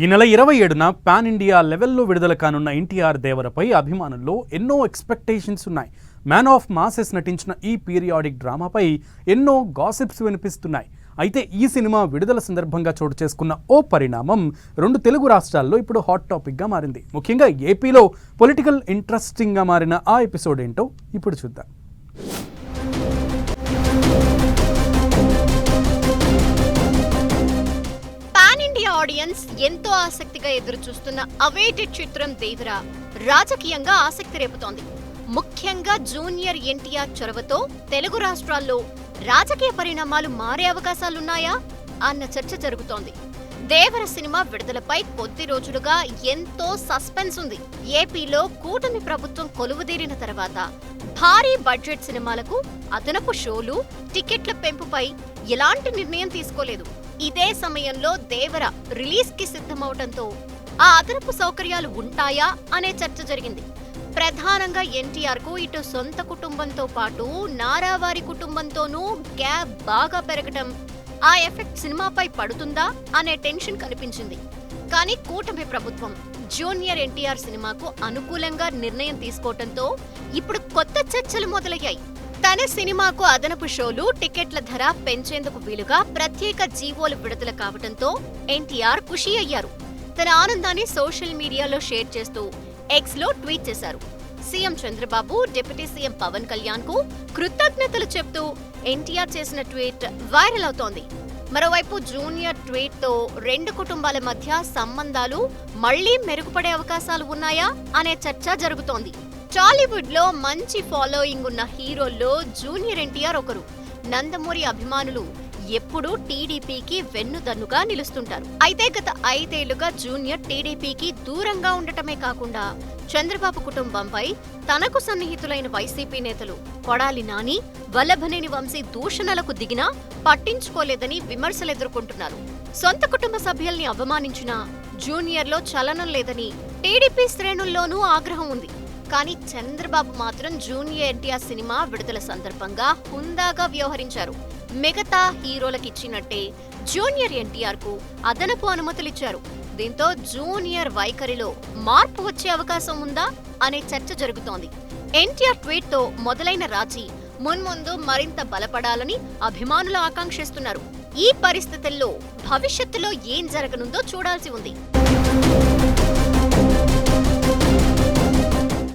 ఈ నెల ఇరవై ఏడున పాన్ ఇండియా లెవెల్లో విడుదల కానున్న ఎన్టీఆర్ దేవరపై అభిమానుల్లో ఎన్నో ఎక్స్పెక్టేషన్స్ ఉన్నాయి. మ్యాన్ ఆఫ్ మాసెస్ నటించిన ఈ పీరియాడిక్ డ్రామాపై ఎన్నో గాసిప్స్ వినిపిస్తున్నాయి. అయితే ఈ సినిమా విడుదల సందర్భంగా చోటు చేసుకున్న ఓ పరిణామం రెండు తెలుగు రాష్ట్రాల్లో ఇప్పుడు హాట్ టాపిక్గా మారింది. ముఖ్యంగా ఏపీలో పొలిటికల్ ఇంట్రెస్టింగ్గా మారిన ఆ ఎపిసోడ్ ఏంటో ఇప్పుడు చూద్దాం. ఆడియన్స్ ఎంతో ఆసక్తిగా ఎదురు చూస్తున్న అవేటెడ్ చిత్రం దేవరా రాజకీయంగా ఆసక్తి రేపుతోంది. ముఖ్యంగా జూనియర్ ఎన్టీఆర్ చొరవతో తెలుగు రాష్ట్రాల్లో రాజకీయ పరిణామాలు మారే అవకాశాలున్నాయా అన్న చర్చ జరుగుతోంది. దేవర సినిమా విడుదలపై కొద్ది రోజులుగా ఎంతో సస్పెన్స్ ఉంది. ఏపీలో కూటమి ప్రభుత్వం కొలువుదీరిన తర్వాత భారీ బడ్జెట్ సినిమాలకు అదనపు షోలు టికెట్ల పెంపుపై ఎలాంటి నిర్ణయం తీసుకోలేదు. ఇదే సమయంలో దేవర రిలీజ్కి సిద్ధమవటంతో ఆ అదనపు సౌకర్యాలు ఉంటాయా అనే చర్చ జరిగింది. ప్రధానంగా ఎన్టీఆర్కు ఇటు సొంత కుటుంబంతో పాటు నారావారి కుటుంబంతోనూ గ్యాప్ బాగా పెరగటం ఆ ఎఫెక్ట్ సినిమాపై పడుతుందా అనే టెన్షన్ కనిపించింది. కానీ కూటమి ప్రభుత్వం జూనియర్ ఎన్టీఆర్ సినిమాకు అనుకూలంగా నిర్ణయం తీసుకోవటంతో ఇప్పుడు కొత్త చర్చలు మొదలయ్యాయి. తన సినిమాకు అదనపు షోలు టికెట్ల ధర పెంచేందుకు వీలుగా ప్రత్యేక జీవోలు విడుదల కావడంతో ఎన్టీఆర్ ఖుషి అయ్యారు. తన ఆనందాన్ని సోషల్ మీడియాలో షేర్ చేస్తూ ఎక్స్లో ట్వీట్ చేశారు. CM Chandrababu deputy CM Pawan కళ్యాణ్కు కృతజ్ఞతలు చెప్తూ ఎన్టీఆర్ చేసిన ట్వీట్ వైరల్ అవుతోంది. మరోవైపు జూనియర్ ట్వీట్తో రెండు కుటుంబాల మధ్య సంబంధాలు మళ్ళీ మెరుగుపడే అవకాశాలు ఉన్నాయా అనే చర్చ జరుగుతోంది. టాలీవుడ్లో మంచి ఫాలోయింగ్ ఉన్న హీరోల్లో జూనియర్ ఎన్టీఆర్ ఒకరు. నందమూరి అభిమానులు ఎప్పుడూ టీడీపీకి వెన్నుదన్నుగా నిలుస్తుంటారు. అయితే గత ఐదేళ్ళుగా జూనియర్ టీడీపీకి దూరంగా ఉండటమే కాకుండా చంద్రబాబు కుటుంబంపై తనకు సన్నిహితులైన వైసీపీ నేతలు కొడాలి నాని వల్లభనేని వంశీ దూషణలకు దిగినా పట్టించుకోలేదని విమర్శలు ఎదుర్కొంటున్నారు. సొంత కుటుంబ సభ్యుల్ని అవమానించినా జూనియర్లో చలనం లేదని టీడీపీ శ్రేణుల్లోనూ ఆగ్రహం ఉంది. కానీ చంద్రబాబు మాత్రం జూనియర్ ఎన్టీఆర్ సినిమా విడుదల సందర్భంగా హుందాగా వ్యవహరించారు. మిగతా హీరోలకు ఇచ్చినట్టే జూనియర్ ఎన్టీఆర్కు అదనపు అనుమతులిచ్చారు. దీంతో జూనియర్ వైఖరిలో మార్పు వచ్చే అవకాశం ఉందా అనే చర్చ జరుగుతోంది. ఎన్టీఆర్ ట్వీట్తో మొదలైన రాజీ మున్ముందు మరింత బలపడాలని అభిమానులు ఆకాంక్షిస్తున్నారు. ఈ పరిస్థితుల్లో భవిష్యత్తులో ఏం జరగనుందో చూడాల్సి ఉంది.